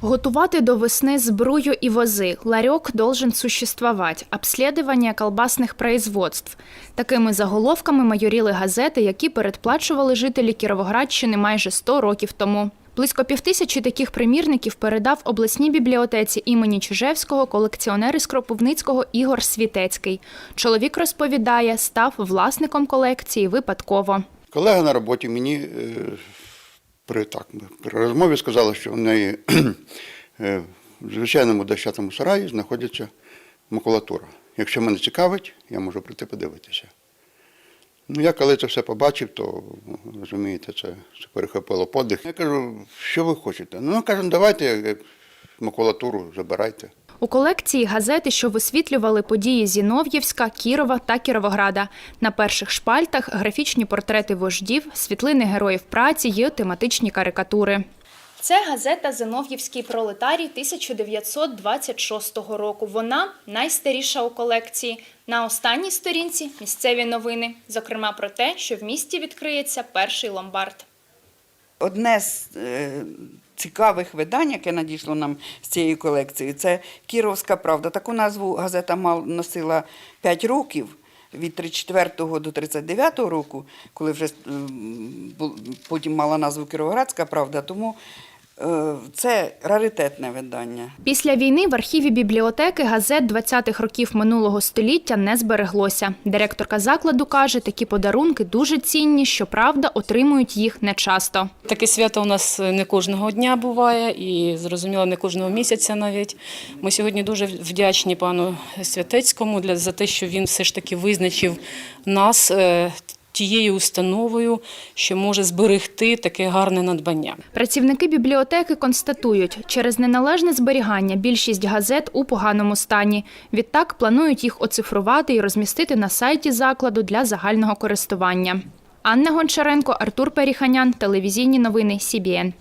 Готувати до весны сбрую и возы. Ларек должен существовать. Обслідування колбасних производств. Такими заголовками майоріли газети, які передплачували жителі Кіровоградщини майже 100 років тому. Близько півтисячі таких примірників передав обласній бібліотеці імені Чижевського колекціонер із Кропивницького Ігор Світецький. Чоловік розповідає, став власником колекції випадково. Колега на роботі мені е, при, так, при розмові сказала, що в неї е, в звичайному дощатому сараї знаходиться макулатура. Якщо мене цікавить, я можу прийти подивитися. Ну, я коли це все побачив, то розумієте, це, це перехопило подих. Я кажу, що ви хочете? Ну, кажу, давайте макулатуру забирайте. У колекції газети, що висвітлювали події Зінов'євська, Кірова та Кіровограда. На перших шпальтах графічні портрети вождів, світлини героїв праці є тематичні карикатури. Це газета Зинов'ївський пролетарій 1926 року. Вона найстаріша у колекції. На останній сторінці місцеві новини, зокрема про те, що в місті відкриється перший ломбард. Одне з е, цікавих видань, яке надійшло нам з цієї колекції, це Кіровська правда. Таку назву газета мал- носила 5 років. Від 34 до 39 року, коли вже е, потім мала назву Кіровоградська правда, тому це раритетне видання. Після війни в архіві бібліотеки газет 20-х років минулого століття не збереглося. Директорка закладу каже, такі подарунки дуже цінні, щоправда, отримують їх нечасто. Таке свято у нас не кожного дня буває і зрозуміло, не кожного місяця навіть. Ми сьогодні дуже вдячні пану Святецькому для за те, що він все ж таки визначив нас е, тією установою, що може зберегти таке гарне надбання. Працівники бібліотеки констатують, через неналежне зберігання більшість газет у поганому стані. Відтак планують їх оцифрувати і розмістити на сайті закладу для загального користування. Анна Гончаренко, Артур Періханян, телевізійні новини СІБІН.